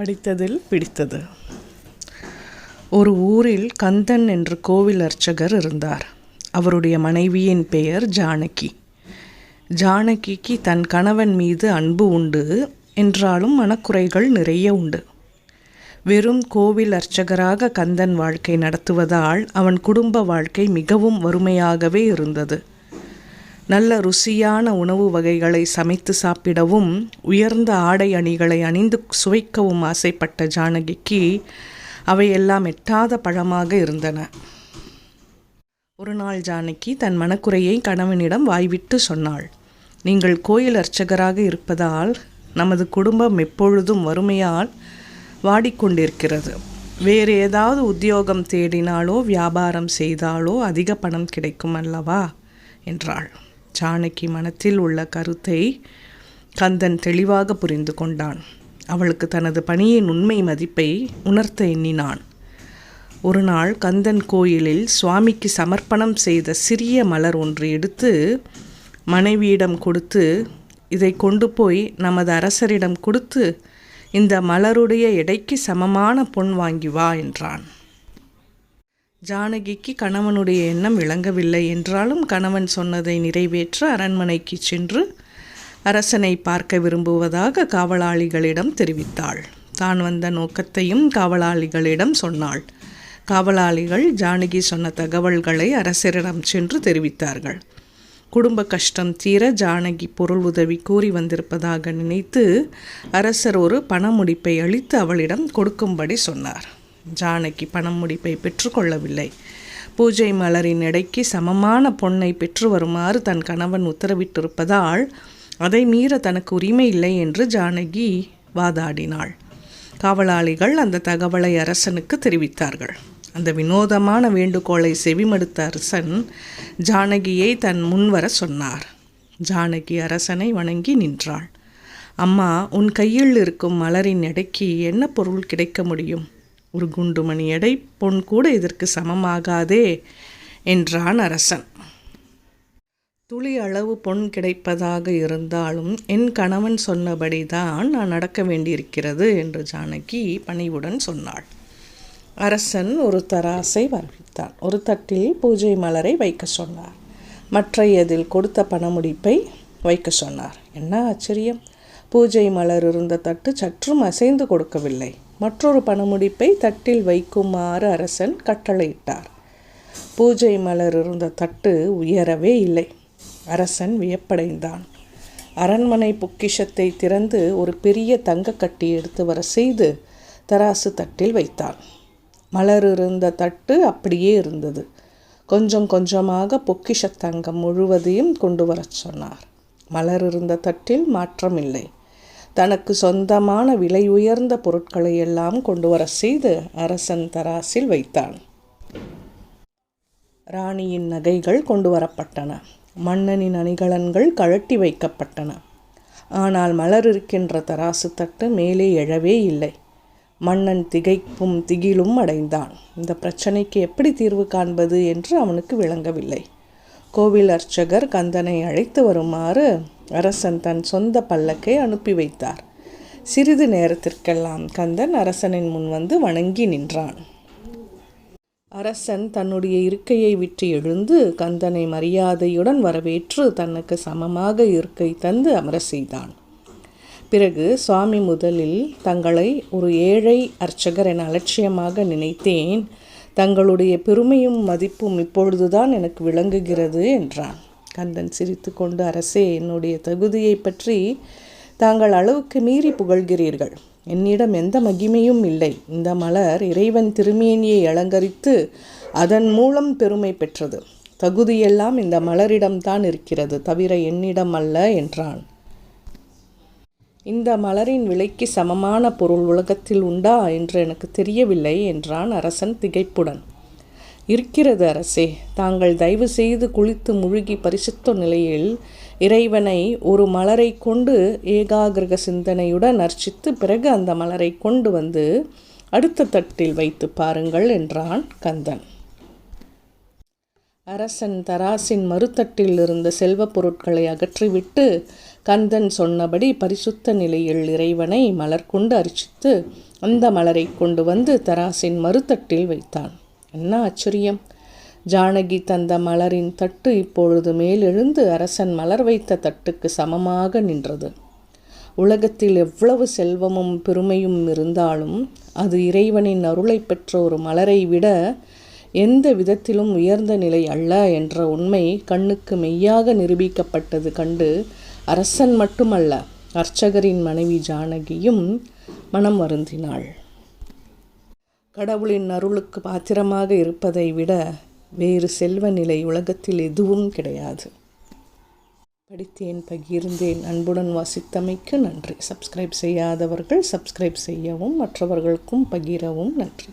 படித்ததில் பிடித்தது. ஒரு ஊரில் கந்தன் என்று கோவில் அர்ச்சகர் இருந்தார். அவருடைய மனைவியின் பெயர் ஜானகி. ஜானகிக்கு தன் கணவன் மீது அன்பு உண்டு என்றாலும் மனக்குறைகள் நிறைய உண்டு. வெறும் கோவில் அர்ச்சகராக கந்தன் வாழ்க்கை நடத்துவதால் அவன் குடும்ப வாழ்க்கை மிகவும் வறுமையாகவே இருந்தது. நல்ல ருசியான உணவு வகைகளை சமைத்து சாப்பிடவும் உயர்ந்த ஆடை அணிகளை அணிந்து சுவைக்கவும் ஆசைப்பட்ட ஜானகிக்கு அவையெல்லாம் எட்டாத பழமாக இருந்தன. ஒரு நாள் ஜானகி தன் மனக்குறையை கணவனிடம் வாய்விட்டு சொன்னாள். நீங்கள் கோயில் அர்ச்சகராக இருப்பதால் நமது குடும்பம் எப்பொழுதும் வறுமையால் வாடிக்கொண்டிருக்கிறது. வேறு ஏதாவது உத்தியோகம் தேடினாலோ வியாபாரம் செய்தாலோ அதிக பணம் கிடைக்கும் அல்லவா? என்றாள். ஜானகி மனத்தில் உள்ள கருத்தை கந்தன் தெளிவாக புரிந்து கொண்டான். அவளுக்கு தனது பணியின் உண்மை மதிப்பை உணர்த்த எண்ணினான். ஒரு நாள் கந்தன் கோயிலில் சுவாமிக்கு சமர்ப்பணம் செய்த சிறிய மலர் ஒன்று எடுத்து மனைவியிடம் கொடுத்து இதை கொண்டு போய் நமது அரசரிடம் கொடுத்து இந்த மலருடைய எடைக்கு சமமான பொன் வாங்கி வா என்றான். ஜானகிக்கு கணவனுடைய எண்ணம் விளங்கவில்லை என்றாலும் கணவன் சொன்னதை நிறைவேற்ற அரண்மனைக்கு சென்று அரசனை பார்க்க விரும்புவதாக காவலாளிகளிடம் தெரிவித்தாள். தான் வந்த நோக்கத்தையும் காவலாளிகளிடம் சொன்னாள். காவலாளிகள் ஜானகி சொன்ன தகவல்களை அரசரிடம் சென்று தெரிவித்தார்கள். குடும்ப கஷ்டம் தீர ஜானகி பொருள் உதவி கூறி வந்திருப்பதாக நினைத்து அரசர் ஒரு பண முடிப்பை அளித்து அவளிடம் கொடுக்கும்படி சொன்னார். ஜானகி பணம் முடிப்பை பெற்றுக்கொள்ளவில்லை. பூஜை மலரின் எடைக்கு சமமான பொன்னை பெற்று வருமாறு தன் கணவன் உத்தரவிட்டிருப்பதால் அதை மீற தனக்கு உரிமை இல்லை என்று ஜானகி வாதாடினாள். காவலாளிகள் அந்த தகவலை அரசனுக்கு தெரிவித்தார்கள். அந்த வினோதமான வேண்டுகோளை செவிமடுத்த அரசன் ஜானகியை தன் முன்வர சொன்னார். ஜானகி அரசனை வணங்கி நின்றாள். அம்மா உன் கையில் இருக்கும் மலரின் எடைக்கு என்ன பொருள் கிடைக்க முடியும்? ஒரு குண்டுமணி எடை பொன் கூட இதற்கு சமமாகாதே என்றான் அரசன். துளி அளவு பொன் கிடைப்பதாக இருந்தாலும் என் கணவன் சொன்னபடி தான் நான் நடக்க வேண்டியிருக்கிறது என்று ஜானகி பணிவுடன் சொன்னாள். அரசன் ஒரு தராசை வரவித்தான் ஒரு தட்டில் பூஜை மலரை வைக்க சொன்னார். மற்றையதில் கொடுத்த பணமுடிப்பை வைக்க சொன்னார். என்ன ஆச்சரியம்! பூஜை மலர் இருந்த தட்டு சற்றும் அசைந்து கொடுக்கவில்லை. மற்றொரு பணமுடிப்பை தட்டில் வைக்குமாறு அரசன் கட்டளையிட்டார். பூஜை மலர் இருந்த தட்டு உயரவே இல்லை. அரசன் வியப்படைந்தான். அரண்மனை பொக்கிஷத்தை திறந்து ஒரு பெரிய தங்கக்கட்டி எடுத்து வர செய்து தராசு தட்டில் வைத்தான். மலர் இருந்த தட்டு அப்படியே இருந்தது. கொஞ்சம் கொஞ்சமாக பொக்கிஷ தங்கம் முழுவதையும் கொண்டு வரச் சொன்னார். மலர் இருந்த தட்டில் மாற்றமில்லை. தனக்கு சொந்தமான விலை உயர்ந்த பொருட்களை எல்லாம் கொண்டு வர செய்து அரசன் தராசில் வைத்தான். ராணியின் நகைகள் கொண்டு வரப்பட்டன மன்னனின் அணிகலன்கள் கழட்டி வைக்கப்பட்டன. ஆனால் மலர் இருக்கின்ற தராசு தட்டு மேலே எழவே இல்லை. மன்னன் திகைப்பும் திகிலும் அடைந்தான். இந்த பிரச்சனைக்கு எப்படி தீர்வு காண்பது என்று அவனுக்கு விளங்கவில்லை. கோவில் அர்ச்சகர் கந்தனை அழைத்து வருமாறு அரசன் தன் சொந்த பல்லக்கை அனுப்பி வைத்தார். சிறிது நேரத்திற்கெல்லாம் கந்தன் அரசனின் முன் வந்து வணங்கி நின்றான். அரசன் தன்னுடைய இருக்கையை விட்டு எழுந்து கந்தனை மரியாதையுடன் வரவேற்று தனக்கு சமமாக இருக்கை தந்து அமர செய்தான். பிறகு சுவாமி முதலில் தங்களை ஒரு ஏழை அர்ச்சகர் என அலட்சியமாக நினைத்தேன். தங்களுடைய பெருமையும் மதிப்பும் இப்பொழுதுதான் எனக்கு விளங்குகிறது என்றான். கந்தன் சிரித்து கொண்டு அரசே என்னுடைய தகுதியை பற்றி தாங்கள் அளவுக்கு மீறி புகழ்கிறீர்கள். என்னிடம் எந்த மகிமையும் இல்லை. இந்த மலர் இறைவன் திருமேனியை அலங்கரித்து அதன் மூலம் பெருமை பெற்றது. தகுதியெல்லாம் இந்த மலரிடம்தான் இருக்கிறது தவிர என்னிடம் அல்ல என்றான். இந்த மலரின் விலைக்கு சமமான பொருள் உலகத்தில் உண்டா என்று எனக்கு தெரியவில்லை என்றான் அரசன் திகைப்புடன். இருக்கிறது அரசே தாங்கள் தயவு செய்து குளித்து முழுகி பரிசுத்த நிலையில் இறைவனை ஒரு மலரை கொண்டு ஏகாகிரக சிந்தனையுடன் அர்ச்சித்து பிறகு அந்த மலரை கொண்டு வந்து அடுத்த தட்டில் வைத்து பாருங்கள் என்றான் கந்தன். அரசன் தராசின் மறுத்தட்டில் இருந்த செல்வப் பொருட்களை அகற்றிவிட்டு கந்தன் சொன்னபடி பரிசுத்த நிலையில் இறைவனை மலர் கொண்டு அர்ச்சித்து அந்த மலரை கொண்டு வந்து தராசின் மறுத்தட்டில் வைத்தான். என்ன ஆச்சரியம்! ஜானகி தந்த மலரின் தட்டு இப்பொழுது மேலெழுந்து அரசன் மலர் வைத்த தட்டுக்கு சமமாக நின்றது. உலகத்தில் எவ்வளவு செல்வமும் பெருமையும் இருந்தாலும் அது இறைவனின் அருளை பெற்ற ஒரு மலரை விட எந்த விதத்திலும் உயர்ந்த நிலை அல்ல என்ற உண்மை கண்ணுக்கு மெய்யாக நிரூபிக்கப்பட்டது கண்டு அரசன் மட்டுமல்ல அர்ச்சகரின் மனைவி ஜானகியும் மனம் வருந்தினாள். கடவுளின் அருளுக்கு பாத்திரமாக இருப்பதை விட வேறு செல்வ நிலை உலகத்தில் எதுவும் கிடையாது. படித்தேன் பகிர்ந்தேன். அன்புடன் வாசித்தமைக்கு நன்றி. சப்ஸ்கிரைப் செய்யாதவர்கள் சப்ஸ்கிரைப் செய்யவும் மற்றவர்களுக்கும் பகிரவும் நன்றி.